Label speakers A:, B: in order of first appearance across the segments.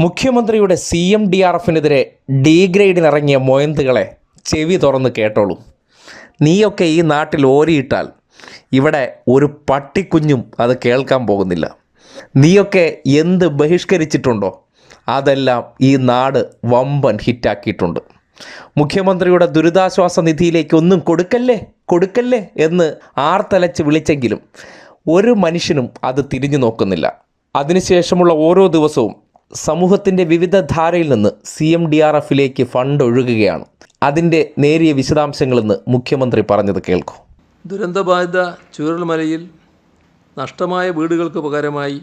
A: മുഖ്യമന്ത്രിയുടെ C M D R എഫിനെതിരെ ഡി ഗ്രേഡിനിറങ്ങിയ മൊയന്തുകളെ ചെവി തുറന്ന് കേട്ടോളൂ. നീയൊക്കെ ഈ നാട്ടിൽ ഓരിയിട്ടാൽ ഇവിടെ ഒരു പട്ടിക്കുഞ്ഞും അത് കേൾക്കാൻ പോകുന്നില്ല. നീയൊക്കെ എന്ത് ബഹിഷ്കരിച്ചിട്ടുണ്ടോ? അതെല്ലാം ഈ നാട് വമ്പൻ ഹിറ്റാക്കിയിട്ടുണ്ട്. മുഖ്യമന്ത്രിയുടെ ദുരിതാശ്വാസ നിധിയിലേക്ക് ഒന്നും കൊടുക്കല്ലേ? കൊടുക്കല്ലേ? എന്ന് ആർത്തലച്ച് വിളിച്ചെങ്കിലും ഒരു മനുഷ്യനും അത് തിരിഞ്ഞു നോക്കുന്നില്ല. അതിനുശേഷമുള്ള ഓരോ ദിവസവും സമൂഹത്തിന്റെ വിവിധ ധാരയിൽ നിന്ന് സി എം ഡി ആർ എഫിലേക്ക് ഫണ്ട് ഒഴുകുകയാണ്. അതിന്റെ നേരിയ വിശദാംശങ്ങളെന്ന് മുഖ്യമന്ത്രി പറഞ്ഞത് കേൾക്കൂ.
B: ദുരന്തബാധിത ചുരൽമലയിൽ നഷ്ടമായ വീടുകൾക്ക് പകരമായി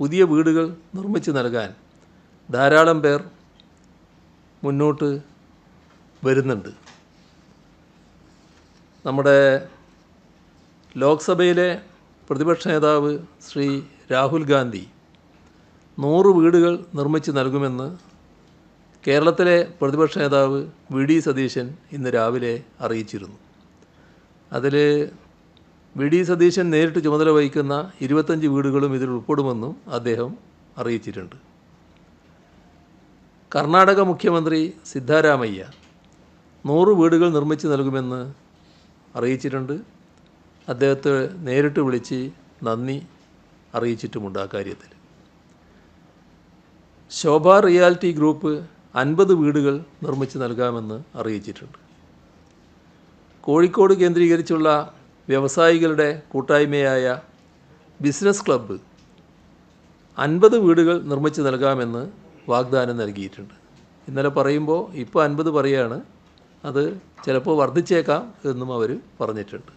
B: പുതിയ വീടുകൾ നിർമ്മിച്ചു നൽകാൻ ധാരാളം പേർ മുന്നോട്ട് വരുന്നുണ്ട്. നമ്മുടെ ലോക്സഭയിലെ പ്രതിപക്ഷ നേതാവ് ശ്രീ രാഹുൽ ഗാന്ധി നൂറ് വീടുകൾ നിർമ്മിച്ച് നൽകുമെന്ന് കേരളത്തിലെ പ്രതിപക്ഷ നേതാവ് വി ഡി സതീശൻ ഇന്ന് രാവിലെ അറിയിച്ചിരുന്നു. അതിൽ വി ഡി സതീശൻ നേരിട്ട് ചുമതല വഹിക്കുന്ന ഇരുപത്തഞ്ച് വീടുകളും ഇതിൽ ഉൾപ്പെടുമെന്നും അദ്ദേഹം അറിയിച്ചിട്ടുണ്ട്. കർണാടക മുഖ്യമന്ത്രി സിദ്ധാരാമയ്യ നൂറ് വീടുകൾ നിർമ്മിച്ച് നൽകുമെന്ന് അറിയിച്ചിട്ടുണ്ട്. അദ്ദേഹത്തെ നേരിട്ട് വിളിച്ച് നന്ദി അറിയിച്ചിട്ടുമുണ്ട് ആ കാര്യത്തിൽ. ശോഭ റിയാലിറ്റി ഗ്രൂപ്പ് അൻപത് വീടുകൾ നിർമ്മിച്ച് നൽകാമെന്ന് അറിയിച്ചിട്ടുണ്ട്. കോഴിക്കോട് കേന്ദ്രീകരിച്ചുള്ള വ്യവസായികളുടെ കൂട്ടായ്മയായ ബിസിനസ് ക്ലബ്ബ് അൻപത് വീടുകൾ നിർമ്മിച്ച് നൽകാമെന്ന് വാഗ്ദാനം നൽകിയിട്ടുണ്ട്. ഇന്നലെ പറയുമ്പോൾ ഇപ്പോൾ അൻപത് പറയുകയാണ് അത് ചിലപ്പോൾ വർദ്ധിച്ചേക്കാം എന്നും അവർ പറഞ്ഞിട്ടുണ്ട്.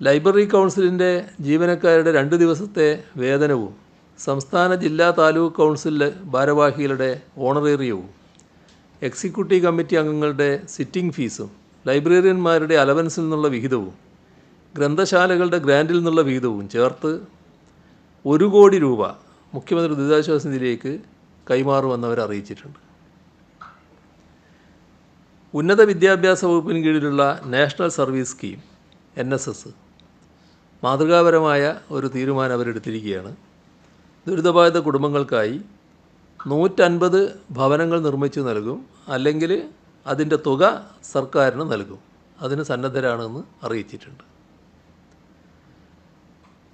B: ലൈബ്രറി കൗൺസിലിന്റെ ജീവനക്കാരുടെ രണ്ട് ദിവസത്തെ വേതനവും സംസ്ഥാന ജില്ലാ താലൂക്ക് കൗൺസിലിലെ ഭാരവാഹികളുടെ ഓണറേറിയവും എക്സിക്യൂട്ടീവ് കമ്മിറ്റി അംഗങ്ങളുടെ സിറ്റിംഗ് ഫീസും ലൈബ്രറിയന്മാരുടെ അലവൻസിൽ നിന്നുള്ള വിഹിതവും ഗ്രന്ഥശാലകളുടെ ഗ്രാൻഡിൽ നിന്നുള്ള വിഹിതവും ചേർത്ത് ഒരു കോടി രൂപ മുഖ്യമന്ത്രി ദുരിതാശ്വാസ നിധിയിലേക്ക് അവർ അറിയിച്ചിട്ടുണ്ട്. ഉന്നത വിദ്യാഭ്യാസ വകുപ്പിന് കീഴിലുള്ള national service scheme N S S മാതൃകാപരമായ ഒരു തീരുമാനം അവരെടുത്തിരിക്കുകയാണ്. ദുരിതബാധിത കുടുംബങ്ങൾക്കായി നൂറ്റൻപത് ഭവനങ്ങൾ നിർമ്മിച്ചു നൽകും. അല്ലെങ്കിൽ അതിന്റെ തുക സർക്കാരിന് നൽകും. അതിന് സന്നദ്ധരാണെന്ന് അറിയിച്ചിട്ടുണ്ട്.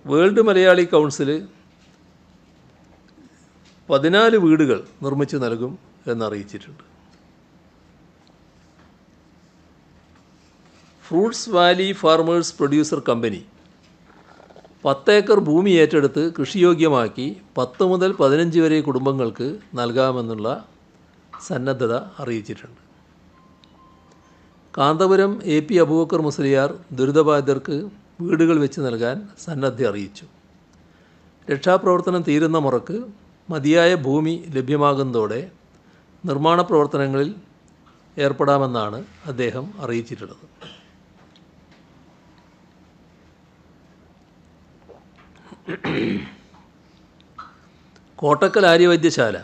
B: വേൾഡ് മലയാളി കൗൺസിൽ പതിനാല് വീടുകൾ നിർമ്മിച്ചു നൽകും എന്നറിയിച്ചിട്ടുണ്ട്. Fruits valley farmers producer company പത്തേക്കർ ഭൂമി ഏറ്റെടുത്ത് കൃഷിയോഗ്യമാക്കി പത്ത് മുതൽ പതിനഞ്ച് വരെ കുടുംബങ്ങൾക്ക് നൽകാമെന്നുള്ള സന്നദ്ധത അറിയിച്ചിട്ടുണ്ട്. കാന്തപുരം എ പി അബൂബക്കർ മുസ്ലിയാർ ദുരിതബാധിതർക്ക് വീടുകൾ വെച്ച് നൽകാൻ സന്നദ്ധ അറിയിച്ചു. രക്ഷാപ്രവർത്തനം തീരുന്ന മുറക്ക് മതിയായ ഭൂമി ലഭ്യമാകുന്നതോടെ നിർമ്മാണ പ്രവർത്തനങ്ങളിൽ ഏർപ്പെടാമെന്നാണ് അദ്ദേഹം അറിയിച്ചിട്ടുള്ളത്. കോട്ടക്കൽ ആര്യവൈദ്യശാല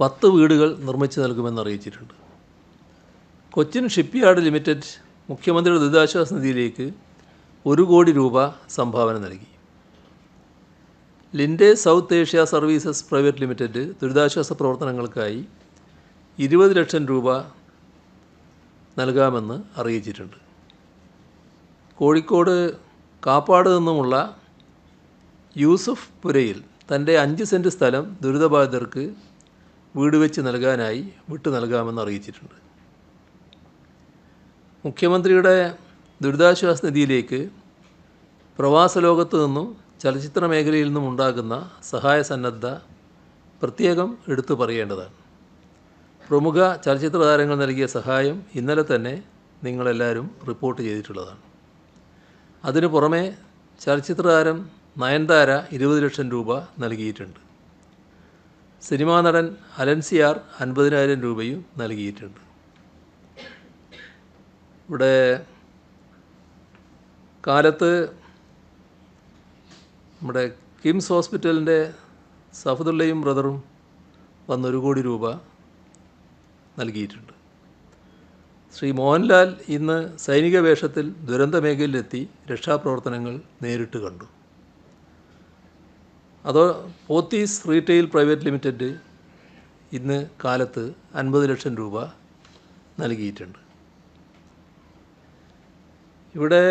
B: പത്ത് വീടുകൾ നിർമ്മിച്ചു നൽകുമെന്ന് അറിയിച്ചിട്ടുണ്ട്. കൊച്ചിൻ ഷിപ്പ്യാർഡ് ലിമിറ്റഡ് മുഖ്യമന്ത്രിയുടെ ദുരിതാശ്വാസ നിധിയിലേക്ക് ഒരു കോടി രൂപ സംഭാവന നൽകി. Linde South Asia services private limited ദുരിതാശ്വാസ പ്രവർത്തനങ്ങൾക്കായി ഇരുപത് ലക്ഷം രൂപ നൽകാമെന്ന് അറിയിച്ചിട്ടുണ്ട്. കോഴിക്കോട് കാപ്പാട് നിന്നുമുള്ള യൂസഫ് പുരയിൽ തന്റെ അഞ്ച് സെന്റ് സ്ഥലം ദുരിതബാധിതർക്ക് വീട് വെച്ച് നൽകാനായി വിട്ടു നൽകാമെന്ന് അറിയിച്ചിട്ടുണ്ട്. മുഖ്യമന്ത്രിയുടെ ദുരിതാശ്വാസ നിധിയിലേക്ക് പ്രവാസ ലോകത്തു നിന്നും ചലച്ചിത്ര മേഖലയിൽ നിന്നും ഉണ്ടാകുന്ന സഹായ സന്നദ്ധ പ്രത്യേകം എടുത്തു പറയേണ്ടതാണ്. പ്രമുഖ ചലച്ചിത്ര താരങ്ങൾ നൽകിയ സഹായം ഇന്നലെ തന്നെ നിങ്ങളെല്ലാവരും റിപ്പോർട്ട് ചെയ്തിട്ടുള്ളതാണ്. അതിനു പുറമെ ചലച്ചിത്ര താരം നയൻതാര ഇരുപത് ലക്ഷം രൂപ നൽകിയിട്ടുണ്ട്. സിനിമാ നടൻ അലൻസിയാർ അൻപതിനായിരം രൂപയും നൽകിയിട്ടുണ്ട്. ഇവിടെ കാലത്ത് നമ്മുടെ കിംസ് ഹോസ്പിറ്റലിന്റെ സഫദുള്ളയും ബ്രദറും വന്നൊരു കോടി രൂപ നൽകിയിട്ടുണ്ട്. ശ്രീ മോഹൻലാൽ ഇന്ന് സൈനിക വേഷത്തിൽ ദുരന്ത മേഖലയിലെത്തി രക്ഷാപ്രവർത്തനങ്ങൾ നേരിട്ട് കണ്ടു. അതോ പോത്തീസ് റീറ്റെയിൽ പ്രൈവറ്റ് ലിമിറ്റഡ് ഇന്ന് കാലത്ത് അൻപത് ലക്ഷം രൂപ നൽകിയിട്ടുണ്ട്. ഇവിടെ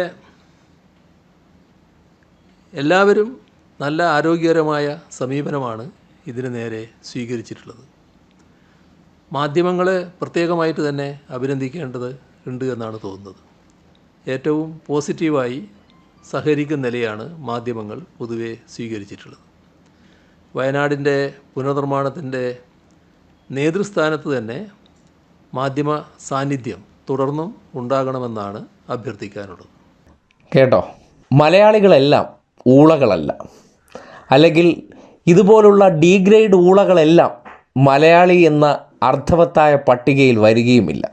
B: എല്ലാവരും നല്ല ആരോഗ്യകരമായ സമീപനമാണ് ഇതിന് നേരെ സ്വീകരിച്ചിട്ടുള്ളത്. മാധ്യമങ്ങളെ പ്രത്യേകമായിട്ട് തന്നെ അഭിനന്ദിക്കേണ്ടത് ഉണ്ട് എന്നാണ് തോന്നുന്നത്. ഏറ്റവും പോസിറ്റീവായി സഹകരിക്കുന്ന നിലയാണ് മാധ്യമങ്ങൾ പൊതുവെ സ്വീകരിച്ചിട്ടുള്ളത്. വയനാടിന്റെ പുനർനിർമ്മാണത്തിന്റെ നേതൃസ്ഥാനത്ത് തന്നെ മാധ്യമ സാന്നിധ്യം തുടർന്നും ഉണ്ടാകണമെന്നാണ് അഭ്യർത്ഥിക്കാനുള്ളത്.
A: കേട്ടോ? മലയാളികളെല്ലാം ഊളകളല്ല. അല്ലെങ്കിൽ ഇതുപോലുള്ള ഡീഗ്രേഡ് ഊളകളെല്ലാം മലയാളി എന്ന അർത്ഥവത്തായ പട്ടികയിൽ വരികയുമില്ല.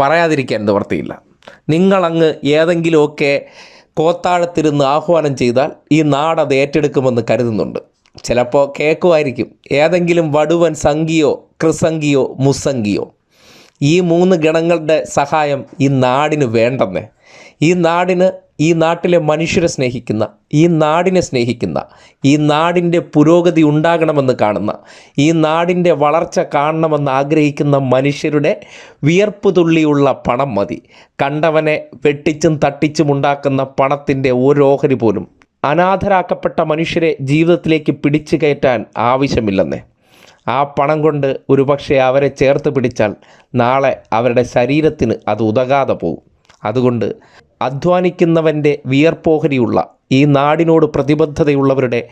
A: പറയാതിരിക്കാൻ നിവർത്തിയില്ല നിങ്ങളങ്ങ് ഏതെങ്കിലുമൊക്കെ കോത്താഴത്തിരുന്ന് ആഹ്വാനം ചെയ്താൽ ഈ നാടത് ഏറ്റെടുക്കുമെന്ന് കരുതുന്നുണ്ട്. ചിലപ്പോൾ കേൾക്കുമായിരിക്കും ഏതെങ്കിലും വടുവൻ സംഖിയോ കൃസംഗിയോ മുസംഖിയോ ഈ മൂന്ന് ഗണങ്ങളുടെ സഹായം ഈ നാടിന് വേണ്ടെന്നേ. ഈ നാടിന് ഈ നാട്ടിലെ മനുഷ്യരെ സ്നേഹിക്കുന്ന ഈ നാടിനെ സ്നേഹിക്കുന്ന ഈ നാടിന്റെ പുരോഗതി ഉണ്ടാകണമെന്ന് കാണുന്ന ഈ നാടിന്റെ വളർച്ച കാണണമെന്ന് ആഗ്രഹിക്കുന്ന മനുഷ്യരുടെ വിയർപ്പ് തുള്ളിയുള്ള പണം മതി. കണ്ടവനെ വെട്ടിച്ചും തട്ടിച്ചും ഉണ്ടാക്കുന്ന പണത്തിന്റെ ഓഹരി പോലും അനാഥരാക്കപ്പെട്ട മനുഷ്യരെ ജീവിതത്തിലേക്ക് പിടിച്ചു കയറ്റാൻ ആവശ്യമില്ലെന്നേ. ആ പണം കൊണ്ട് ഒരുപക്ഷെ അവരെ ചേർത്ത് പിടിച്ചാൽ നാളെ അവരുടെ ശരീരത്തിന് അത് ഉതകാതെ പോകും അതുകൊണ്ട് അധ്വാനിക്കുന്നവന്റെ വിയർപ്പോഹരിയുള്ള ഈ നാടിനോട് പ്രതിബദ്ധതയുള്ളവരുടെ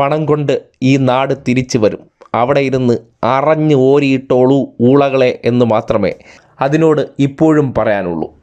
A: പണം കൊണ്ട് ഈ നാട് തിരിച്ചു വരും. അവിടെ ഇരുന്ന് അറഞ്ഞ് ഓരിയിട്ടോളൂ ഊളകളെ എന്ന് മാത്രമേ അതിനോട് ഇപ്പോഴും പറയാനുള്ളൂ.